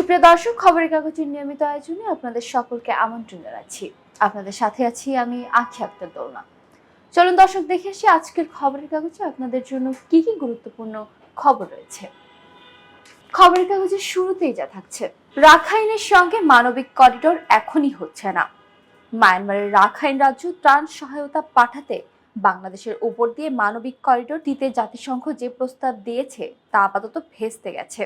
সুপ্রিয় দর্শক, খবরের কাগজের নিয়মিত আয়োজনে আপনাদের সকলকে আমন্ত্রণ জানাচ্ছি। আপনাদের সাথে আছি আমি আখি আক্তার দোলনা চলুন দর্শক, দেখে আসি আজকের খবরের কাগজে আপনাদের জন্য কি কি গুরুত্বপূর্ণ খবর রয়েছে। খবরের কাগজের শুরুতেই যা থাকছে, রাখাইনের সঙ্গে মানবিক করিডোর এখনই হচ্ছে না। মায়ানমারের রাখাইন রাজ্য ত্রাণ সহায়তা পাঠাতে বাংলাদেশের উপর দিয়ে মানবিক করিডোর দিতে জাতিসংঘ যে প্রস্তাব দিয়েছে, তা আপাতত ভেস্তে গেছে।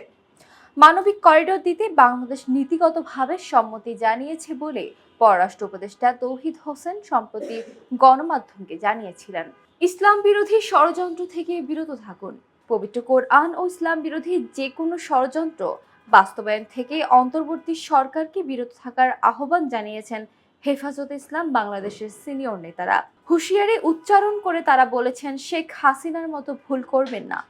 মানবিক করিডোর দিতে বাংলাদেশ নীতিগতভাবে সম্মতি জানিয়েছে বলে পররাষ্ট্র উপদেষ্টা তৌহিদ হোসেন সম্প্রতি গণমাধ্যমকে জানিয়েছিলেন। ইসলাম বিরোধী ষড়যন্ত্র থেকে বিরত থাকুন। পবিত্র কোরআন ও ইসলাম বিরোধী যে কোনো ষড়যন্ত্র বাস্তবায়ন থেকে অন্তর্বর্তী সরকারকে বিরত থাকার আহ্বান জানিয়েছেন হেফাজত ইসলাম বাংলাদেশের সিনিয়র নেতারা। হুঁশিয়ারি উচ্চারণ করে তারা বলেছেন, শেখ হাসিনার মতো ভুল করবেন না।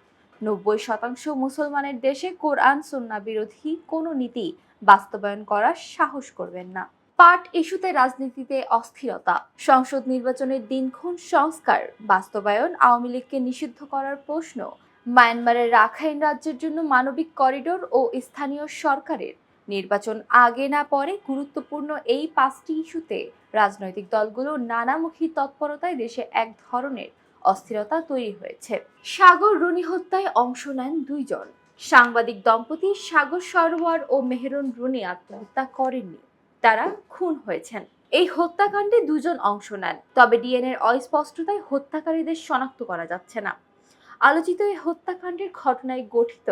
নব্বই শতাংশ মুসলমানের দেশে কোরআন সুন্না বিরোধী কোনো নীতি বাস্তবায়ন করার সাহস করবেন না। পাট ইস্যুতে রাজনীতিতে অস্থিরতা। সংসদ নির্বাচনের দিনক্ষণ সংস্কার। বাস্তবায়ন আওয়ামী লীগকে নিষিদ্ধ করার প্রশ্ন। মায়ানমারের রাখাইন রাজ্যের জন্য মানবিক করিডোর ও স্থানীয় সরকারের। নির্বাচন আগে না পরে গুরুত্বপূর্ণ এই পাঁচটি ইস্যুতে রাজনৈতিক দলগুলো নানামুখী তৎপরতায় দেশে এক ধরনের অস্থিরতা তৈরি হয়েছে। সাগর রুনি হত্যায় অংশ নেন দুইজন। সাংবাদিক দম্পতি সাগর সরোয়ার ও মেহরুন রুনি আত্মহত্যা করেননি। তারা খুন হয়েছেন। এই হত্যাকাণ্ডে দুজন অংশ নেন। তবে ডিএনএর অস্পষ্টতায় হত্যাকারীদের শনাক্ত করা যাচ্ছে না। আলোচিত এই হত্যাকাণ্ডের ঘটনায় গঠিত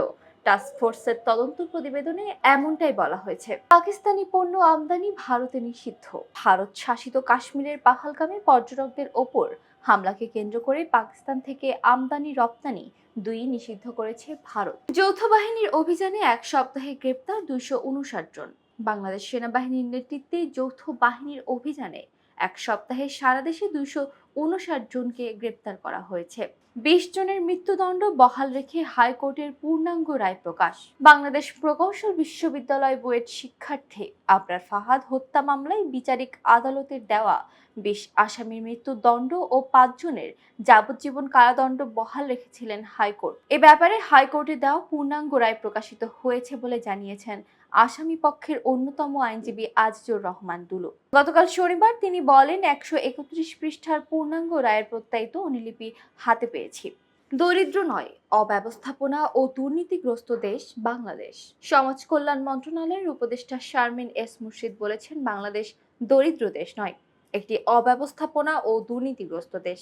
টাস্ক ফোর্সের তদন্ত প্রতিবেদনে এমনটাই বলা হয়েছে। পাকিস্তানি পণ্য আমদানি ভারতে নিষিদ্ধ। ভারত শাসিত কাশ্মীরের পাহালগামে পর্যটকদের ওপর হামলাকে কেন্দ্র করে পাকিস্তান থেকে আমদানি, রপ্তানি দুই নিষিদ্ধ করেছে ভারত। যৌথ বাহিনীর অভিযানে এক সপ্তাহে গ্রেপ্তার দুইশো উনষাট জন। বাংলাদেশ সেনাবাহিনীর নেতৃত্বে যৌথ বাহিনীর অভিযানে এক সপ্তাহে সারা দেশে দুইশো উনষাট জনকে গ্রেপ্তার করা হয়েছে। বিশ জনের মৃত্যুদণ্ড বহাল রেখে হাইকোর্টের পূর্ণাঙ্গ রায় প্রকাশ। বাংলাদেশ প্রকৌশল বিশ্ববিদ্যালয় বুয়েট শিক্ষার্থী আবরার ফাহাদ হত্যা মামলায় বিচারিক আদালতের দেওয়া বিশ আসামির মৃত্যুদণ্ড ও পাঁচজনের যাবজ্জীবন কারাদণ্ড বহাল রেখেছিলেন হাইকোর্ট। এ ব্যাপারে হাইকোর্টে দেওয়া পূর্ণাঙ্গ রায় প্রকাশিত হয়েছে বলে জানিয়েছেন আসামি পক্ষের অন্যতম আইনজীবী আজিজুর রহমান দুলু। গতকাল শনিবার তিনি বলেন, একশো একত্রিশ পৃষ্ঠার পূর্ণাঙ্গ রায়ের প্রত্যায়িত অনুলিপি হাতে পেয়েছি। দরিদ্র নয়, অব্যবস্থাপনা ও দুর্নীতিগ্রস্ত দেশ বাংলাদেশ। সমাজ কল্যাণ মন্ত্রণালয়ের উপদেষ্টা শারমিন এস মুর্শিদ বলেছেন, বাংলাদেশ দরিদ্র দেশ নয়, একটি অব্যবস্থাপনা ও দুর্নীতিগ্রস্ত দেশ।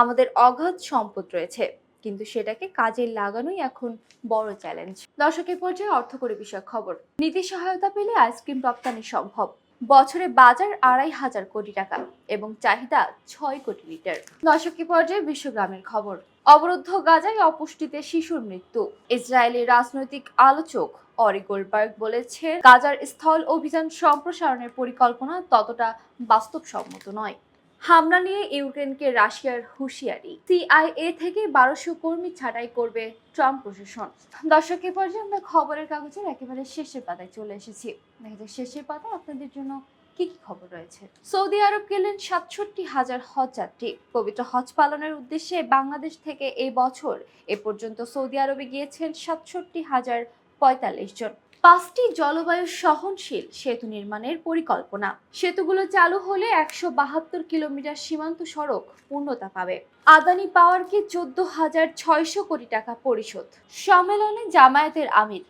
আমাদের অগাধ সম্পদ রয়েছে, কিন্তু সেটাকে কাজে লাগানোই এখন বড় চ্যালেঞ্জ দর্শকের পর্যায়ে অর্থকরী বিষয়ক খবর। নীতি সহায়তা পেলে আইসক্রিম রপ্তানি সম্ভব। বছরে বাজার আড়াই হাজার কোটি টাকা এবং চাহিদা ছয় কোটি লিটার। দশকী পর্যায়ে বিশ্বগ্রামের খবর। অবরুদ্ধ গাজায় অপুষ্টিতে শিশুর মৃত্যু। ইসরায়েলের রাজনৈতিক আলোচক অরি গোলবার্গ বলেছে গাজার স্থল অভিযান সম্প্রসারণের পরিকল্পনা ততটা বাস্তবসম্মত নয়। হামলা নিয়ে ইউক্রেনকে রাশিয়ার হুঁশিয়ারি। সিআইএ থেকে বারোশো কর্মী ছাঁটাই করবে ট্রাম্প প্রশাসন। দর্শকের পর্যায়ে আমরা খবরের কাগজের একেবারে শেষের পাতায় চলে এসেছি। দেখা যাক শেষের পাতায় আপনাদের জন্য কি কি খবর রয়েছে। সৌদি আরব গেলেন সাতষট্টি হাজার হজ যাত্রী। পবিত্র হজ পালনের উদ্দেশ্যে বাংলাদেশ থেকে এই বছর এ পর্যন্ত সৌদি আরবে গিয়েছেন সাতষট্টি হাজার পঁয়তাল্লিশ জন। পাঁচটি জলবায়ু সহনশীল সেতু নির্মাণের পরিকল্পনা। সেতুগুলো চালু হলে একশো বাহাত্তর কিলোমিটার সীমান্ত সড়ক পূর্ণতা পাবে। আদানি পাওয়ারকে চোদ্দ হাজার ছয়শো কোটি টাকা পরিশোধ। সম্মেলনে জামায়াতের আমির।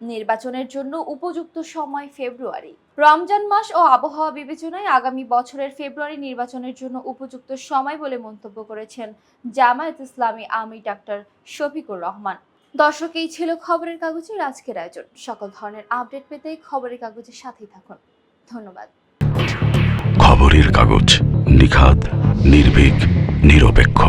নির্বাচনের জন্য উপযুক্ত সময় ফেব্রুয়ারি। রমজান মাস ও আবহাওয়া বিবেচনায় আগামী বছরের ফেব্রুয়ারি নির্বাচনের জন্য উপযুক্ত সময় বলে মন্তব্য করেছেন জামায়াত ইসলামী আমির ডাক্তার শফিকুর রহমান। দর্শক এই ছিল খবরের কাগজের আজকের আয়োজন। সকল ধরনের আপডেট পেতে খবরের কাগজের সাথেই থাকুন। ধন্যবাদ। খবরের কাগজ নিখাদ, নির্ভীক, নিরপেক্ষ।